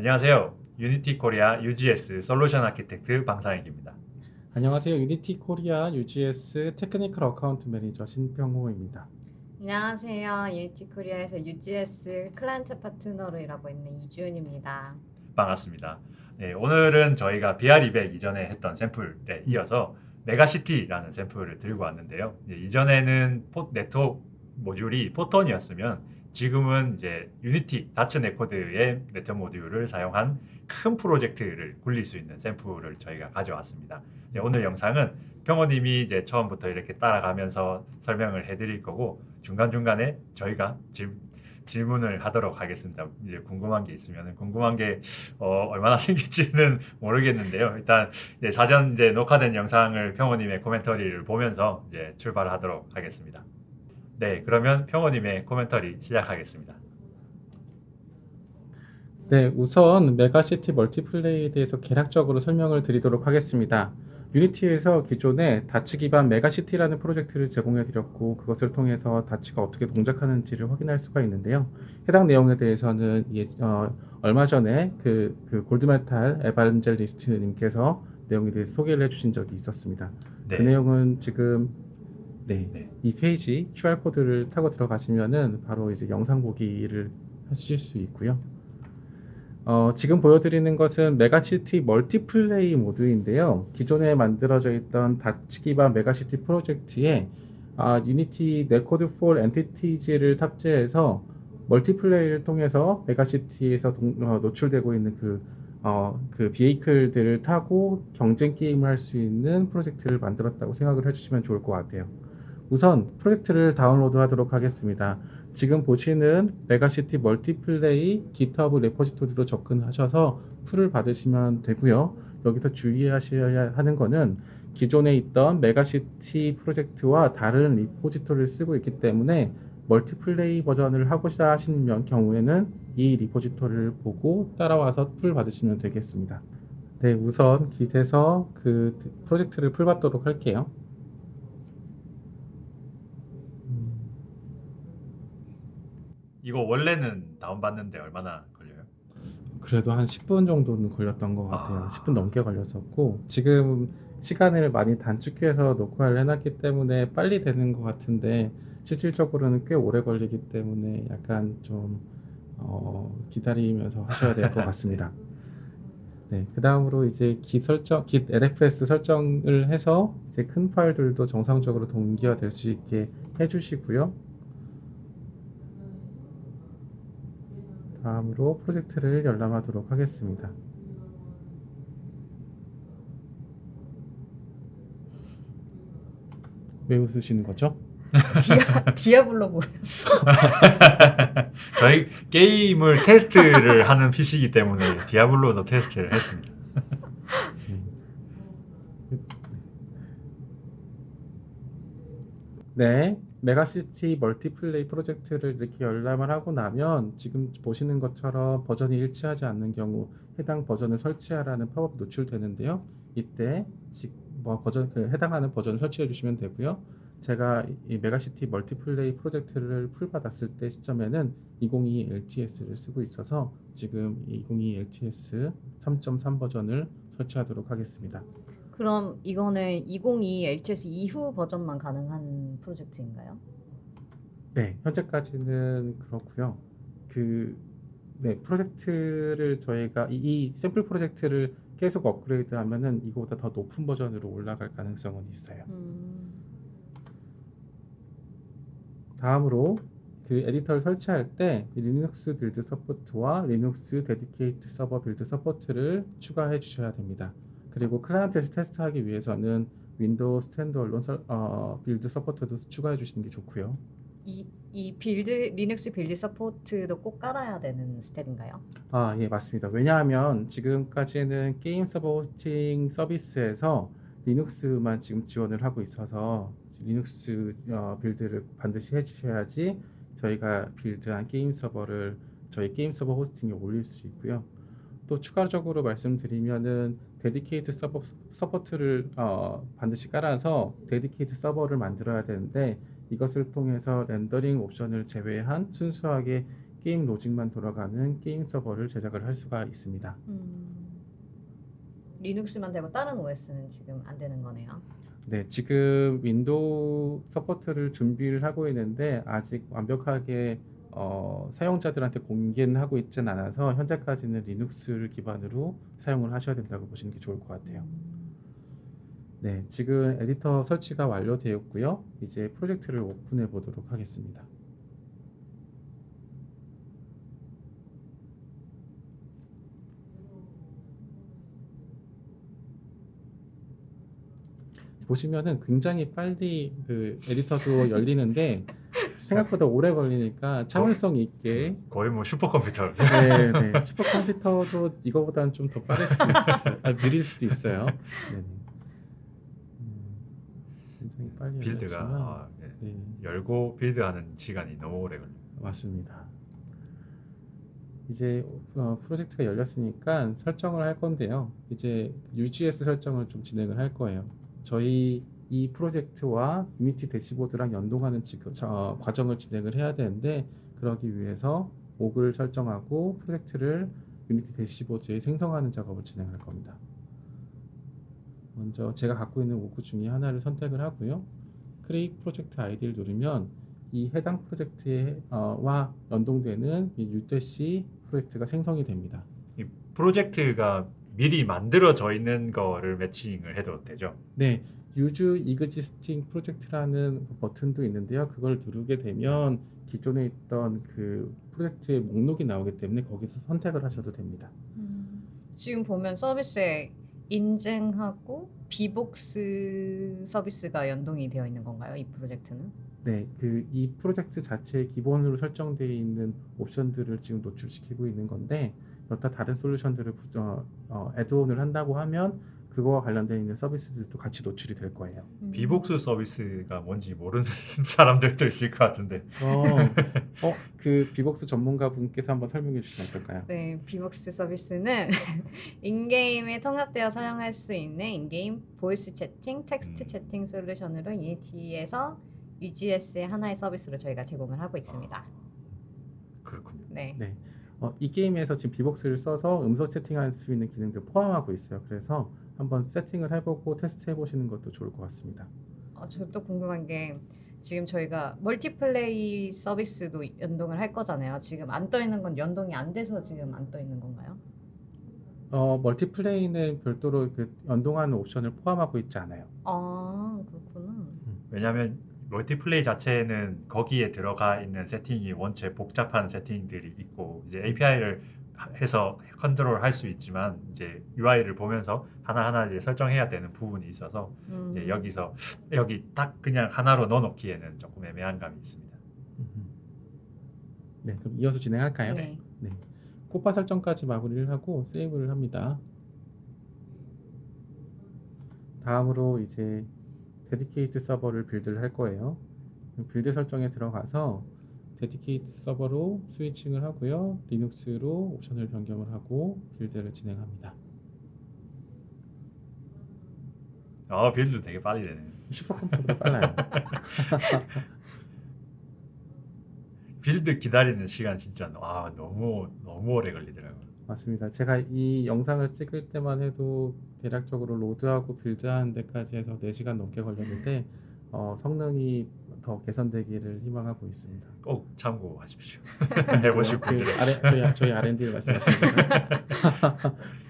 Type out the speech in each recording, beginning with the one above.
안녕하세요. 유니티 코리아 UGS 솔루션 아키텍트 방상익입니다. 안녕하세요. 유니티 코리아 UGS 테크니컬 어카운트 매니저 신평호입니다. 안녕하세요. 유니티 코리아에서 UGS 클라이언트 파트너로 일하고 있는 이주은입니다. 반갑습니다. 네, 오늘은 저희가 BR200 이전에 했던 샘플에 이어서 메가시티라는 샘플을 들고 왔는데요. 이제 이전에는 포, 네트워크 모듈이 포톤이었으면 지금은 이제 유니티 다츠 네코드의 네트워크 모듈을 사용한 큰 프로젝트를 굴릴 수 있는 샘플을 저희가 가져왔습니다. 오늘 영상은 평호님이 이제 처음부터 이렇게 따라가면서 설명을 해드릴 거고 중간 중간에 저희가 질, 질문을 하도록 하겠습니다. 이제 궁금한 게 있으면 궁금한 게 어, 얼마나 생길지는 모르겠는데요. 일단 이제 사전 이제 녹화된 영상을 평호님의 코멘터리를 보면서 이제 출발하도록 하겠습니다. 네, 그러면 평호님의 코멘터리 시작하겠습니다. 네, 우선 메가시티 멀티플레이에 대해서 개략적으로 설명을 드리도록 하겠습니다. 유니티에서 기존에 다치 기반 메가시티라는 프로젝트를 제공해 드렸고 그것을 통해서 다치가 어떻게 동작하는지를 확인할 수가 있는데요. 해당 내용에 대해서는 예, 어, 얼마 전에 그, 그 골드메탈 에반젤리스트님께서 내용에 대해서 소개를 해주신 적이 있었습니다. 네, 그 내용은 지금 네, 네. 이 페이지 QR 코드를 타고 들어가시면은 바로 이제 영상 보기를 하실 수 있고요. 어, 지금 보여드리는 것은 메가시티 멀티플레이 모드인데요. 기존에 만들어져 있던 다치 기반 메가시티 프로젝트에 아, 유니티 네코드 4 엔티티즈를 탑재해서 멀티플레이를 통해서 메가시티에서 동- 어, 노출되고 있는 그 어, 그 비에이클들을 타고 경쟁 게임을 할 수 있는 프로젝트를 만들었다고 생각을 해주시면 좋을 것 같아요. 우선 프로젝트를 다운로드 하도록 하겠습니다. 지금 보시는 메가시티 멀티플레이 GitHub 레포지토리로 접근하셔서 풀을 받으시면 되고요. 여기서 주의하셔야 하는 거는 기존에 있던 메가시티 프로젝트와 다른 리포지토리를 쓰고 있기 때문에 멀티플레이 버전을 하고자 하시는 면- 경우에는 이 리포지토리를 보고 따라와서 풀 받으시면 되겠습니다. 네, 우선 깃에서 그 프로젝트를 풀 받도록 할게요. 음, 이거 원래는 다운받는데 얼마나 걸려요? 그래도 한 10분 정도는 걸렸던 것 같아요. 아. 10분 넘게 걸렸었고 지금 시간을 많이 단축해서 녹화를 해놨기 때문에 빨리 되는 것 같은데 실질적으로는 꽤 오래 걸리기 때문에 약간 좀 어, 기다리면서 하셔야 될 것 같습니다. 네, 그 다음으로 이제 git 설정, git lfs 설정을 해서 이제 큰 파일들도 정상적으로 동기화 될 수 있게 해주시고요. 다음으로 프로젝트를 열람하도록 하겠습니다. 왜 웃으시는 거죠? 디아, 디아블로 보였어. 저희 게임을 테스트를 하는 PC이기 때문에 디아블로도 테스트를 했습니다. 네, 메가시티 멀티플레이 프로젝트를 이렇게 열람을 하고 나면 지금 보시는 것처럼 버전이 일치하지 않는 경우 해당 버전을 설치하라는 팝업이 노출되는데요. 이때 지- 뭐 버전 그 해당하는 버전을 설치해 주시면 되고요. 제가 이 메가시티 멀티플레이 프로젝트를 풀 받았을 때 시점에는 2022 LTS를 쓰고 있어서 지금 2022 LTS 3.3 버전을 설치하도록 하겠습니다. 그럼 이거는 2022 LTS 이후 버전만 가능한 프로젝트인가요? 네, 현재까지는 그렇고요. 그 네, 프로젝트를 저희가 이, 이 샘플 프로젝트를 계속 업그레이드 하면은 이거보다 더 높은 버전으로 올라갈 가능성은 있어요. 음, 다음으로 그 에디터를 설치할 때 리눅스 빌드 서포트와 리눅스 데디케이트 서버 빌드 서포트를 추가해 주셔야 됩니다. 그리고 클라이언트에서 테스트하기 위해서는 윈도우 스탠드얼론 서- 어, 빌드 서포트도 추가해 주시는 게 좋고요. 이, 이 빌드 리눅스 빌드 서포트도 꼭 깔아야 되는 스텝인가요? 아, 예, 맞습니다. 왜냐하면 지금까지는 게임 서버 호스팅 서비스에서 리눅스만 지금 지원을 하고 있어서 리눅스 어, 빌드를 반드시 해 주셔야지 저희가 빌드한 게임 서버를 저희 게임 서버 호스팅에 올릴 수 있고요. 또 추가적으로 말씀드리면은 데디케이트 서버 서포트를 어, 반드시 깔아서 데디케이트 서버를 만들어야 되는데 이것을 통해서 렌더링 옵션을 제외한 순수하게 게임 로직만 돌아가는 게임 서버를 제작을 할 수가 있습니다. 음. 리눅스만 되고 다른 OS는 지금 안 되는 거네요. 네, 지금 윈도우 서포트를 준비를 하고 있는데 아직 완벽하게 어, 사용자들한테 공개는 하고 있진 않아서 현재까지는 리눅스를 기반으로 사용을 하셔야 된다고 보시는 게 좋을 것 같아요. 네, 지금 에디터 설치가 완료되었고요. 이제 프로젝트를 오픈해 보도록 하겠습니다. 보시면은 굉장히 빨리 그 에디터도 열리는데 생각보다 오래 걸리니까 참을성 있게 거의 뭐 슈퍼컴퓨터. 네, 네. 슈퍼컴퓨터도 이거보다는 좀 더 빠를 수도 있어요. 아, 느릴 수도 있어요. 네, 네. 음, 굉장히 빨리 빌드가 열렸지만, 아, 네. 네, 열고 빌드하는 시간이 너무 오래 걸려. 맞습니다. 이제 어, 프로젝트가 열렸으니까 설정을 할 건데요. 이제 UGS 설정을 좀 진행을 할 거예요. 저희 이 프로젝트와 유니티 대시보드랑 연동하는 지금 저, 과정을 진행을 해야 되는데 그러기 위해서 옥을 설정하고 프로젝트를 유니티 대시보드에 생성하는 작업을 진행할 겁니다. 먼저 제가 갖고 있는 오구 중에 하나를 선택을 하고요. 크레이트 프로젝트 아이디를 누르면 이 해당 프로젝트와 연동되는 이 UDC 프로젝트가 생성이 됩니다. 이 프로젝트가 미리 만들어져 있는 거를 매칭을 해도 되죠. 네, Use Existing Project라는 버튼도 있는데요. 그걸 누르게 되면 기존에 있던 그 프로젝트의 목록이 나오기 때문에 거기서 선택을 하셔도 됩니다. 음. 지금 보면 서비스에 인증하고 비복스 서비스가 연동이 되어 있는 건가요? 이 프로젝트는? 네, 그 이 프로젝트 자체에 기본으로 설정되어 있는 옵션들을 지금 노출시키고 있는 건데 여타 다른 솔루션들을 부- 어, 어, 애드온을 한다고 하면 그거와 관련된 있는 서비스들도 같이 노출이 될 거예요. 음. 비복수 서비스가 뭔지 모르는 사람들도 있을 것 같은데. 어, 어, 그 비복스 전문가 분께서 한번 설명해 주시면 어떨까요? 네, 비복스 서비스는 인게임에 통합되어 사용할 수 있는 인게임 보이스 채팅, 텍스트 음. 채팅 솔루션으로 유니티에서 UGS의 하나의 서비스로 저희가 제공을 하고 있습니다. 그렇군요. 네. 네. 어, 이 게임에서 지금 비복스를 써서 음성 채팅할 수 있는 기능들 포함하고 있어요. 그래서 한번 세팅을 해보고 테스트 해보시는 것도 좋을 것 같습니다. 어, 저또 궁금한 게 지금 저희가 멀티플레이 서비스도 연동을 할 거잖아요. 지금 안 떠 있는 건 연동이 안 돼서 지금 안 떠 있는 건가요? 어, 멀티플레이는 별도로 그 연동하는 옵션을 포함하고 있지 않아요. 아 그렇구나. 왜냐하면 멀티플레이 자체는 거기에 들어가 있는 세팅이 원체 복잡한 세팅들이 있고 이제 API를 해서 컨트롤 할 수 있지만 이제 UI를 보면서 하나하나 이제 설정해야 되는 부분이 있어서 음. 이제 여기서 여기 딱 그냥 하나로 넣어놓기에는 조금 애매한 감이 있습니다. 네, 그럼 이어서 진행할까요? 네. 네. 코파 설정까지 마무리를 하고 세이브를 합니다. 다음으로 이제 데디케이트 서버를 빌드를 할 거예요. 빌드 설정에 들어가서 데디케이트 서버로 스위칭을 하고요. 리눅스로 옵션을 변경을 하고 빌드를 진행합니다. 아 빌드 되게 빨리 되네. 슈퍼컴퓨터보다 빨라요. 빌드 기다리는 시간 진짜 와 너무 너무 오래 걸리더라고요. 맞습니다. 제가 이 영상을 찍을 때만 해도 대략적으로 로드하고 빌드하는 데까지 해서 4시간 넘게 걸렸는데 어, 성능이 더 개선되기를 희망하고 있습니다. 꼭 참고하십시오. 해보실 그 분들은. 아래, 저희, 저희 R&D를 거죠?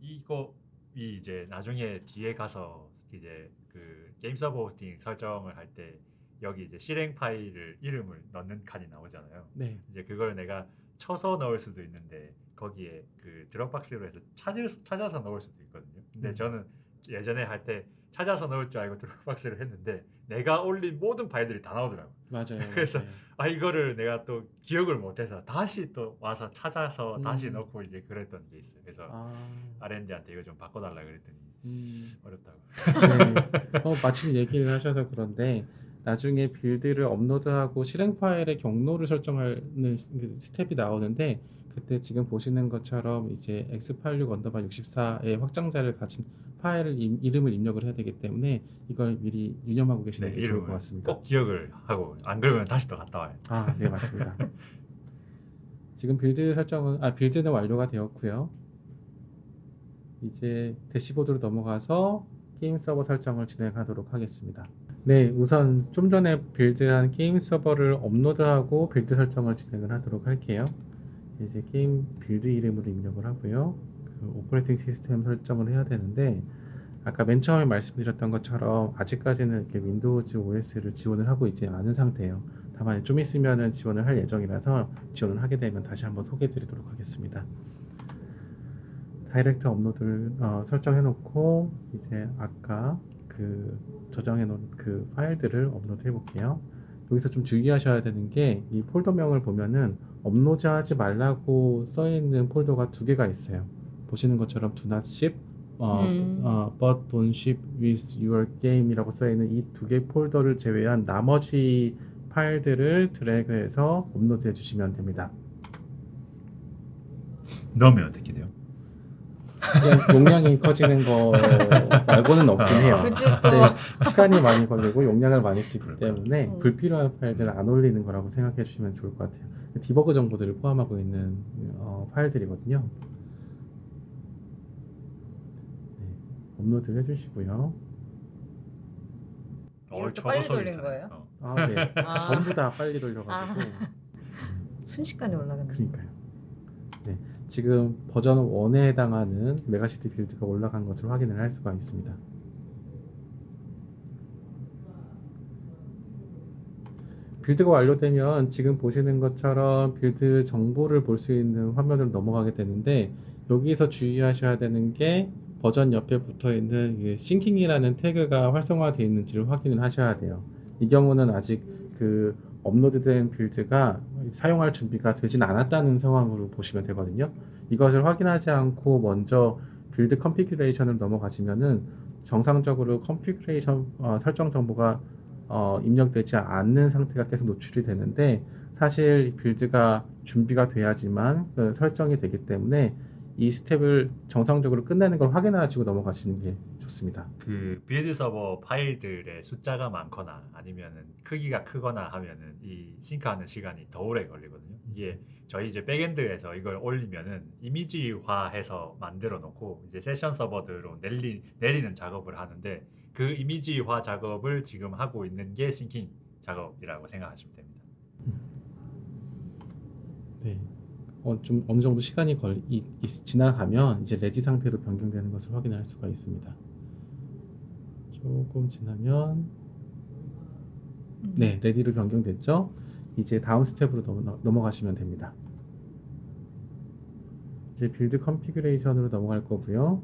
이거 이 이제 나중에 뒤에 가서 이제 그 게임 서버 호스팅 설정을 할 때 여기 이제 실행 파일을 이름을 넣는 칸이 나오잖아요. 네, 이제 그걸 내가 쳐서 넣을 수도 있는데 거기에 그 드롭박스로 해서 찾을, 찾아서 넣을 수도 있거든요. 근데 음. 저는 예전에 할 때 찾아서 넣을 줄 알고 드롭박스를 했는데 내가 올린 모든 파일들이 다 나오더라고. 맞아요. 그래서 맞아요. 아 이거를 내가 또 기억을 못해서 다시 또 와서 찾아서 다시 음. 넣고 이제 그랬던 게 있어요. 그래서 아, R&D한테 이거 좀 바꿔달라 그랬더니 음, 어렵다고. 네. 어, 마침 얘기를 하셔서 그런데 나중에 빌드를 업로드하고 실행 파일의 경로를 설정하는 스텝이 나오는데 그때 지금 보시는 것처럼 이제 x86 언더바 64의 확장자를 가진 파일을 임- 이름을 입력을 해야 되기 때문에 이걸 미리 유념하고 계시는 네, 게 좋을 것 같습니다. 꼭 기억을 하고 안 그러면 다시 또 갔다 와요. 아, 네, 맞습니다. 지금 빌드 설정은 아 빌드는 완료가 되었고요. 이제 대시보드로 넘어가서 게임 서버 설정을 진행하도록 하겠습니다. 네, 우선 좀 전에 빌드한 게임 서버를 업로드하고 빌드 설정을 진행을 하도록 할게요. 이제 게임 빌드 이름으로 입력을 하고요. 그 오퍼레이팅 시스템 설정을 해야 되는데 아까 맨 처음에 말씀드렸던 것처럼 아직까지는 이렇게 윈도우즈 OS를 지원을 하고 있지 않은 상태예요. 다만 좀 있으면은 지원을 할 예정이라서 지원을 하게 되면 다시 한번 소개해드리도록 하겠습니다. 다이렉트 업로드를 어, 설정해 놓고 이제 아까 그 저장해 놓은 그 파일들을 업로드 해 볼게요. 여기서 좀 주의하셔야 되는 게 이 폴더명을 보면은 업로드하지 말라고 써 있는 폴더가 두 개가 있어요. 보시는 것처럼 do not ship, 어, 음. 어, but don't ship with your game이라고 써 있는 이 두 개 폴더를 제외한 나머지 파일들을 드래그해서 업로드해 주시면 됩니다. 넣으면 어떻게 돼요? 그냥 용량이 커지는 거 말고는 없긴 해요. 굳이 또 네, 시간이 많이 걸리고 용량을 많이 쓰기 때문에 음. 불필요한 파일들을 안 올리는 거라고 생각해 주시면 좋을 것 같아요. 디버그 정보들을 포함하고 있는 어, 파일들이거든요. 네, 업로드를 해주시고요. 이것도 저거 빨리 돌린. 거예요? 어. 아, 네. 아. 전부 다 빨리 돌려가지고. 순식간에 올라가는. 그러니까요. 네, 지금 버전 1에 해당하는 메가시티 빌드가 올라간 것을 확인을 할 수가 있습니다. 빌드가 완료되면 지금 보시는 것처럼 빌드 정보를 볼 수 있는 화면으로 넘어가게 되는데 여기서 주의하셔야 되는 게 버전 옆에 붙어 있는 이 싱킹이라는 태그가 활성화되어 있는지를 확인을 하셔야 돼요. 이 경우는 아직 그 업로드된 빌드가 사용할 준비가 되진 않았다는 상황으로 보시면 되거든요. 이것을 확인하지 않고 먼저 빌드 컨피규레이션을 넘어가시면은 정상적으로 컨피규레이션 어, 설정 정보가 어, 입력되지 않는 상태가 계속 노출이 되는데 사실 빌드가 준비가 돼야지만 그 설정이 되기 때문에 이 스텝을 정상적으로 끝내는 걸 확인하시고 넘어가시는 게 좋습니다. 그 빌드 서버 파일들의 숫자가 많거나 아니면은 크기가 크거나 하면은 이 싱크하는 시간이 더 오래 걸리거든요. 이게 저희 이제 백엔드에서 이걸 올리면은 이미지화해서 만들어 놓고 이제 세션 서버드로 내리, 내리는 작업을 하는데 그 이미지화 작업을 지금 하고 있는 게 싱킹 작업이라고 생각하시면 됩니다. 네. 어, 좀 어느 정도 시간이 걸 이, 이- 지나가면 이제 레디 상태로 변경되는 것을 확인할 수가 있습니다. 조금 지나면 음. 네, 레디로 변경됐죠? 이제 다음 스텝으로 넘어, 넘어가시면 됩니다. 이제 빌드 컨피규레이션으로 넘어갈 거고요.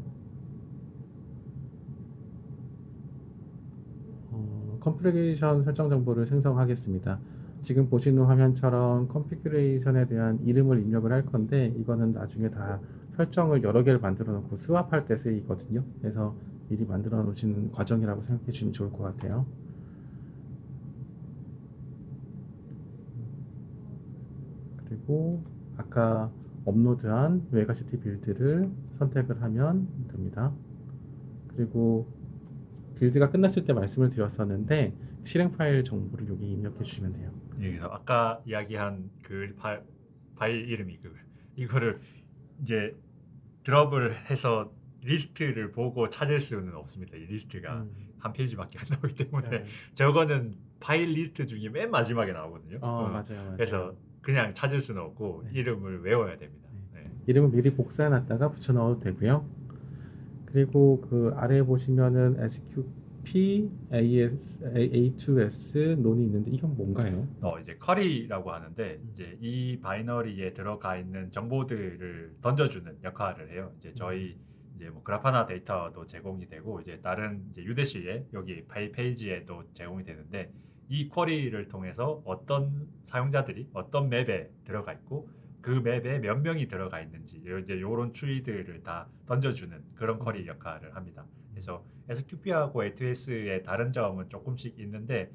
어, 컨피규레이션 설정 정보를 생성하겠습니다. 지금 보시는 화면처럼 컨피규레이션에 대한 이름을 입력을 할 건데 이거는 나중에 다 설정을 여러 개를 만들어 놓고 스왑할 때 쓰이거든요. 그래서 미리 만들어 놓으시는 과정이라고 생각해 주시면 좋을 것 같아요. 그리고 아까 업로드한 메가시티 빌드를 선택을 하면 됩니다. 그리고 빌드가 끝났을 때 말씀을 드렸었는데 실행 파일 정보를 여기 입력해 주시면 돼요. 여기서 아까 이야기한 그 파일, 파일 이름이 그 이거를 이제 드롭을 해서 리스트를 보고 찾을 수는 없습니다. 이 리스트가 음. 한 페이지밖에 안 나오기 때문에 네. 저거는 파일 리스트 중에 맨 마지막에 나오거든요. 어, 어, 맞아요, 맞아요. 그래서 그냥 찾을 수는 없고 네. 이름을 외워야 됩니다. 네. 이름은 미리 복사해 놨다가 붙여 넣어도 되고요. 그리고 그 아래에 보시면은 SQP AS, A2S 논이 있는데 이건 뭔가요? 어 이제 쿼리라고 하는데 음. 이제 이 바이너리에 들어가 있는 정보들을 던져주는 역할을 해요. 이제 저희 이제 뭐 그래파나 데이터도 제공이 되고 이제 다른 이제 UDC에 여기 페이- 페이지에도 제공이 되는데 이 쿼리를 통해서 어떤 사용자들이 어떤 맵에 들어가 있고 그 맵에 몇 명이 들어가 있는지 요- 이제 요런 추이들을 다 던져주는 그런 쿼리 역할을 합니다. 그래서 SQP하고 A2S의 다른 점은 조금씩 있는데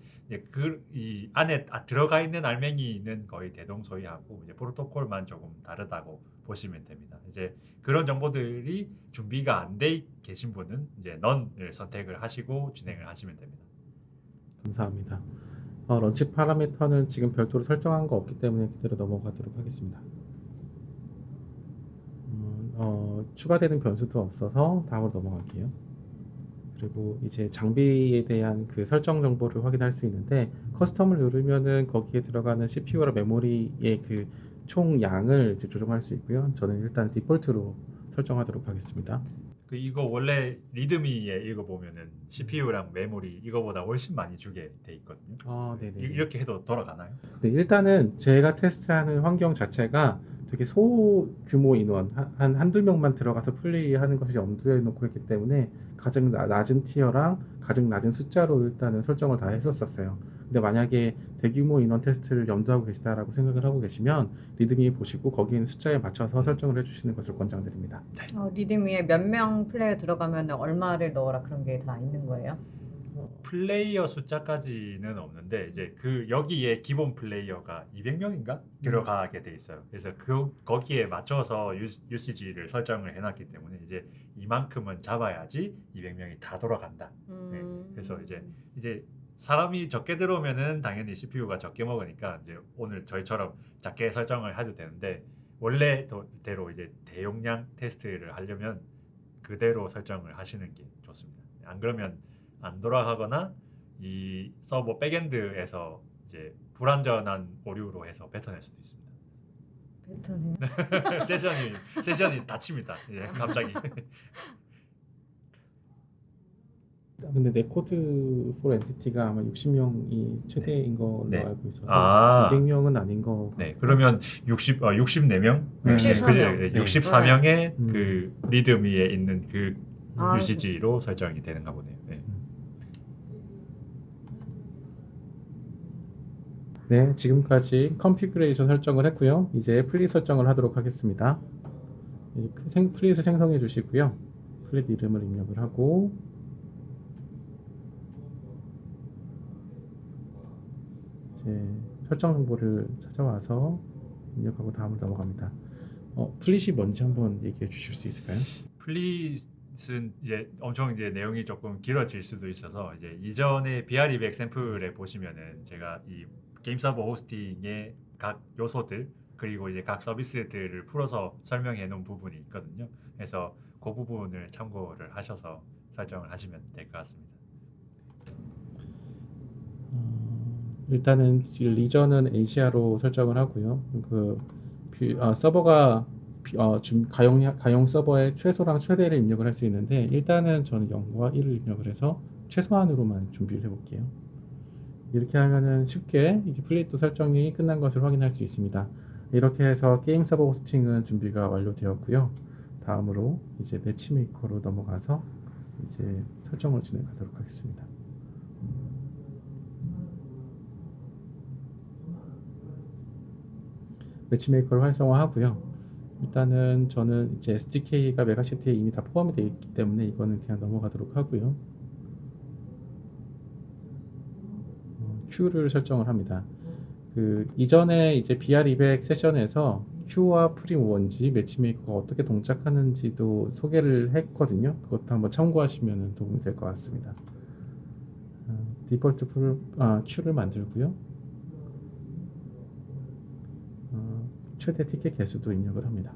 그 이 안에 아- 들어가 있는 알맹이는 거의 대동소이하고 이제 프로토콜만 조금 다르다고 보시면 됩니다. 이제 그런 정보들이 준비가 안 돼 계신 분은 이제 넌을 선택을 하시고 진행을 하시면 됩니다. 감사합니다. 어, 런치 파라미터는 지금 별도로 설정한 거 없기 때문에 그대로 넘어가도록 하겠습니다. 음, 어, 추가되는 변수도 없어서 다음으로 넘어갈게요. 그리고 이제 장비에 대한 그 설정 정보를 확인할 수 있는데 커스텀을 누르면은 거기에 들어가는 CPU랑 메모리의 그 총 양을 이제 조정할 수 있고요. 저는 일단 디폴트로 설정하도록 하겠습니다. 그 이거 원래 리드미에 읽어 보면은 CPU랑 메모리 이거보다 훨씬 많이 주게 돼 있거든요. 아, 네 네. 이- 이렇게 해도 돌아가나요? 네, 일단은 제가 테스트하는 환경 자체가 되게 소규모 인원 한, 한 한두 명만 들어가서 플레이하는 것을 염두에 놓고 했기 때문에 가장 나- 낮은 티어랑 가장 낮은 숫자로 일단은 설정을 다 했었었어요. 근데 만약에 대규모 인원 테스트를 염두하고 계시다라고 생각을 하고 계시면 리드미 보시고 거기 있는 숫자에 맞춰서 설정을 해주시는 것을 권장드립니다. 어, 리드미에 몇 명 플레이어 들어가면 얼마를 넣어라 그런 게 다 있는 거예요? 플레이어 숫자까지는 없는데 이제 그 여기에 기본 플레이어가 200명인가 들어가게 돼 있어요. 그래서 그 거기에 맞춰서 유, UCG를 설정을 해놨기 때문에 이제 이만큼은 잡아야지 200명이 다 돌아간다. 음. 그래서 이제 이제 사람이 적게 들어오면은 당연히 CPU가 적게 먹으니까 이제 오늘 저희처럼 작게 설정을 해도 되는데 원래대로 이제 대용량 테스트를 하려면 그대로 설정을 하시는 게 좋습니다. 안 그러면 안 돌아가거나 이 서버 백엔드에서 이제 불안전한 오류로 해서 뱉어낼 수도 있습니다. 패턴이요? 세션이 세션이 닫힙니다. 예, 갑자기. 근데 내 코드 for 엔티티가 아마 60명이 최대인 걸로 네. 알고 있어서 아. 200명은 아닌 거. 네, 그러면 60 어, 64명? 네. 64명. 64명의 음. 그 리드미에 있는 그 아, UCG로 설정이 되는가 보네요. 네. 네, 지금까지 컨피그레이션 설정을 했고요. 이제 플릿 설정을 하도록 하겠습니다. 그 생, 플릿을 생성해 주시고요. 플릿 이름을 입력을 하고 이제 설정 정보를 찾아와서 입력하고 다음으로 넘어갑니다. 어, 플릿이 뭔지 한번 얘기해 주실 수 있을까요? 플릿은 이제 엄청 이제 내용이 조금 길어질 수도 있어서 이제 이전에 BR200 샘플에 보시면은 제가 이 게임 서버 호스팅의 각 요소들 그리고 이제 각 서비스들을 풀어서 설명해 놓은 부분이 있거든요. 그래서 그 부분을 참고를 하셔서 설정을 하시면 될 것 같습니다. 어, 일단은 리전은 아시아로 설정을 하고요. 그 비- 어, 서버가 비- 어, 준- 가용 가용 서버의 최소랑 최대를 입력을 할 수 있는데 일단은 저는 0과 1을 입력을 해서 최소한으로만 준비를 해볼게요. 이렇게 하면은 쉽게 이제 플레이트 설정이 끝난 것을 확인할 수 있습니다. 이렇게 해서 게임 서버 호스팅은 준비가 완료되었고요. 다음으로 이제 매치메이커로 넘어가서 이제 설정을 진행하도록 하겠습니다. 매치메이커를 활성화하고요. 일단은 저는 이제 SDK가 메가시티에 이미 다 포함이 되어 있기 때문에 이거는 그냥 넘어가도록 하고요. 어, Q를 설정을 합니다. 그 이전에 이제 BR200 세션에서 Q와 프리 뭔지 매치메이커가 어떻게 동작하는지도 소개를 했거든요. 그것도 한번 참고하시면 도움이 될 것 같습니다. 어, 디폴트 풀, 아, Q를 만들고요. 어, 최대 티켓 개수도 입력을 합니다.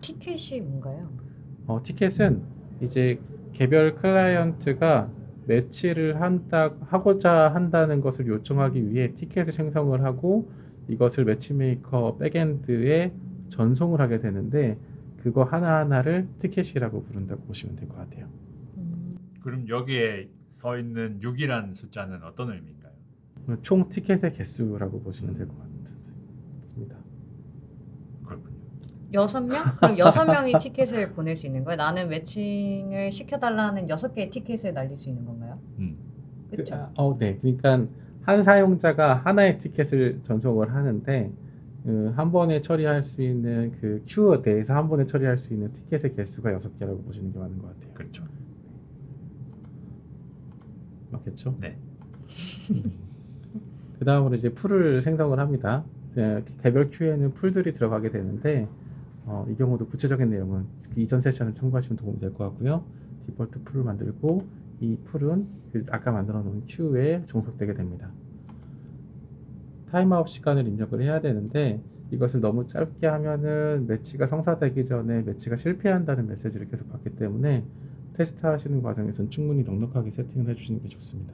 티켓이 뭔가요? 어, 티켓은 이제 개별 클라이언트가 매치를 한다 하고자 한다는 것을 요청하기 위해 티켓을 생성을 하고 이것을 매치메이커 백엔드에 전송을 하게 되는데 그거 하나하나를 티켓이라고 부른다고 보시면 될 것 같아요. 음, 그럼 여기에 서 있는 6이라는 숫자는 어떤 의미인가요? 총 티켓의 개수라고 보시면 될 것 같습니다. 여섯 명? 그럼 여섯 명이 티켓을 보낼 수 있는 거예요? 나는 매칭을 시켜달라는 여섯 개의 티켓을 날릴 수 있는 건가요? 음. 그, 그렇죠. 아, 어, 네. 그러니까 한 사용자가 하나의 티켓을 전송을 하는데 그 한 번에 처리할 수 있는 그 큐어 내에서 한 번에 처리할 수 있는 티켓의 개수가 여섯 개라고 보시는 게 맞는 것 같아요. 그렇죠. 맞겠죠? 네. 그 다음으로 이제 풀을 생성을 합니다. 네, 개별 큐에는 풀들이 들어가게 되는데 어, 이 경우도 구체적인 내용은 그 이전 세션을 참고하시면 도움이 될 것 같고요. 디폴트 풀을 만들고 이 풀은 그 아까 만들어 놓은 큐에 종속되게 됩니다. 타임아웃 시간을 입력을 해야 되는데 이것을 너무 짧게 하면은 매치가 성사되기 전에 매치가 실패한다는 메시지를 계속 받기 때문에 테스트 하시는 과정에서는 충분히 넉넉하게 세팅을 해주시는 게 좋습니다.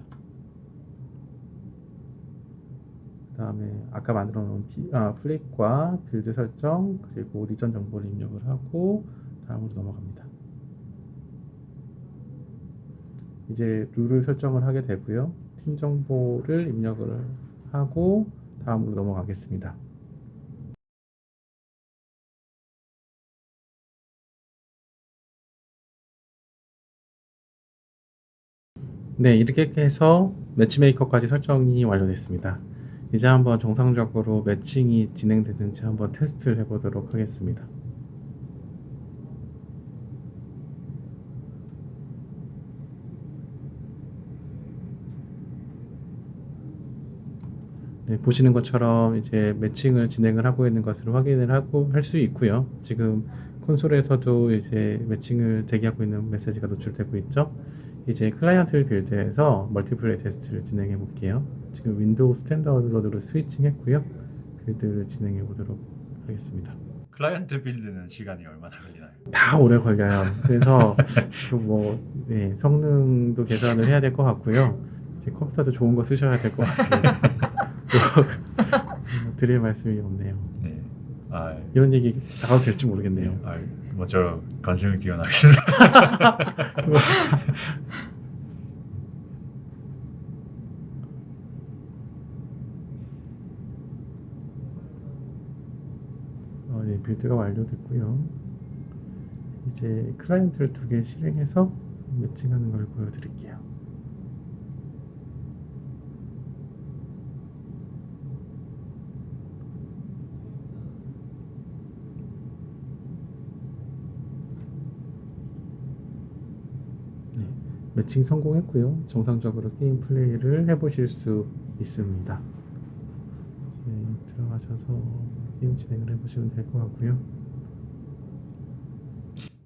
그 다음에 아까 만들어 놓은 피, 아, 플립과 빌드 설정 그리고 리전 정보를 입력을 하고 다음으로 넘어갑니다. 이제 룰을 설정을 하게 되고요. 팀 정보를 입력을 하고 다음으로 넘어가겠습니다. 네, 이렇게 해서 매치메이커까지 설정이 완료됐습니다. 이제 한번 정상적으로 매칭이 진행되는지 한번 테스트를 해보도록 하겠습니다. 네, 보시는 것처럼 이제 매칭을 진행을 하고 있는 것을 확인을 하고 할 수 있고요. 지금 콘솔에서도 이제 매칭을 대기하고 있는 메시지가 노출되고 있죠. 이제 클라이언트를 빌드해서 멀티플레이 테스트를 진행해 볼게요. 지금 윈도우 스탠더드로 스위칭 했고요. 빌드를 진행해 보도록 하겠습니다. 클라이언트 빌드는 시간이 얼마나 걸리나요? 다 오래 걸려요. 그래서 그뭐 네, 성능도 계산을 해야 될 것 같고요. 이제 컴퓨터도 좋은 거 쓰셔야 될 것 같습니다. 뭐 드릴 말씀이 없네요. 네. 아, 이런 얘기 나와도 될지 모르겠네요. 아, 뭐저 관심을 기원하겠습니다. 빌드가 완료됐고요. 이제 클라이언트를 두 개 실행해서 매칭하는 걸 보여드릴게요. 네, 매칭 성공했고요. 정상적으로 게임 플레이를 해보실 수 있습니다. 들어가셔서 게임 진행을 해보시면 될 것 같고요.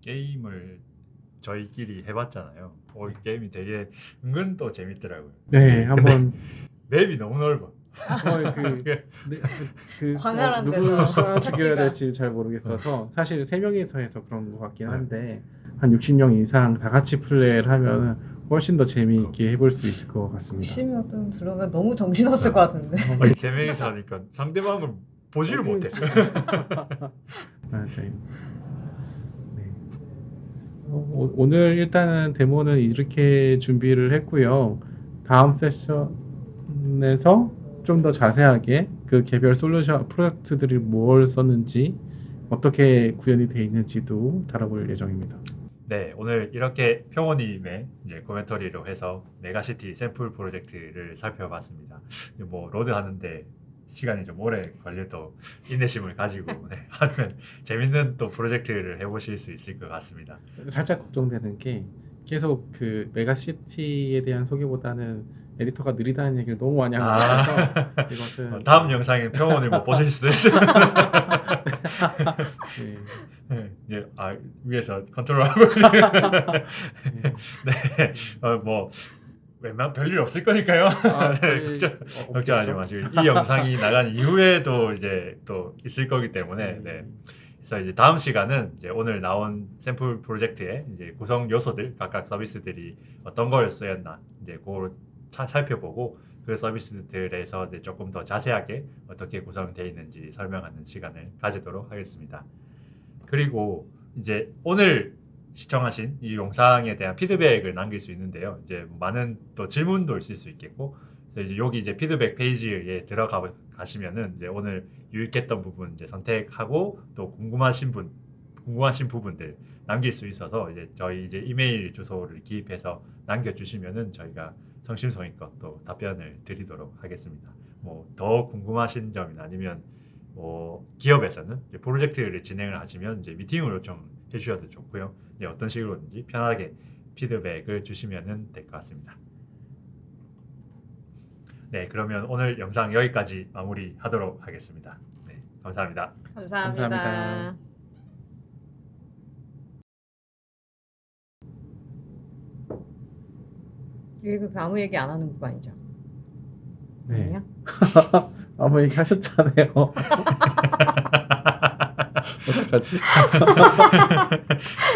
게임을 저희끼리 해봤잖아요. 오, 이 게임이 되게 은근 또 재밌더라고요. 네, 한번 맵이 너무 넓어. 어, 그, 네, 그 광활한 누구를 데서 쏴 죽여야 찾기가. 될지 잘 모르겠어서 사실 세 명이서 해서 그런 것 같긴 한데 한 60명 이상 다 같이 플레이를 하면 훨씬 더 재미있게 해볼 수 있을 것 같습니다. 60명 들어가 너무 정신없을 것 같은데. 아니, 세 명이서 하니까 상대방을 보지를 못해. 맞아요. 네. 어, 오- 오늘 일단은 데모는 이렇게 준비를 했고요. 다음 세션에서 좀 더 자세하게 그 개별 솔루션 프로젝트들이 뭘 썼는지 어떻게 구현이 되어 있는지도 다뤄볼 예정입니다. 네, 오늘 이렇게 평원님의 이제 코멘터리로 해서 메가시티 샘플 프로젝트를 살펴봤습니다. 뭐 로드 하는데 시간이 좀 오래 걸려도 인내심을 가지고 네, 하면 재밌는 또 프로젝트를 해보실 수 있을 것 같습니다. 살짝 걱정되는 게 계속 그 메가시티에 대한 소개보다는 에디터가 느리다는 얘기를 너무 많이 하는 것 같아서 이것은 어, 다음 영상에 평원을 못 보실 수도 있어요. 네. 네, 이제 아, 위에서 컨트롤하고 네, 어, 뭐 웬만 별일 없을 거니까요. 아, 네, 걱정, 어, 걱정하지? 마시고 이 영상이 나간 이후에도 이제 또 있을 거기 때문에 네. 그래서 이제 다음 시간은 이제 오늘 나온 샘플 프로젝트의 이제 구성 요소들 각각 서비스들이 어떤 걸 쓰였나 이제 그걸 차- 살펴보고 그 서비스들에서 이제 조금 더 자세하게 어떻게 구성되어 있는지 설명하는 시간을 가지도록 하겠습니다. 그리고 이제 오늘 시청하신 이 영상에 대한 피드백을 남길 수 있는데요. 이제 많은 또 질문도 있을 수 있겠고, 이제 여기 이제 피드백 페이지에 들어가 가시면은 이제 오늘 유익했던 부분 이제 선택하고 또 궁금하신 분 궁금하신 부분들 남길 수 있어서 이제 저희 이제 이메일 주소를 기입해서 남겨주시면은 저희가 성심성의껏 또 답변을 드리도록 하겠습니다. 뭐 더 궁금하신 점이나 아니면 뭐 기업에서는 프로젝트를 진행을 하시면 이제 미팅으로 좀 해주셔도 좋고요. 이제 어떤 식으로든지 편하게 피드백을 주시면 될 것 같습니다. 네, 그러면 오늘 영상 여기까지 마무리하도록 하겠습니다. 네, 감사합니다. 감사합니다. 감사합니다. 이거 그 아무 얘기 안 하는 구간이죠. 네. 아니야? 아무 얘기 하셨잖아요. 어떡하지?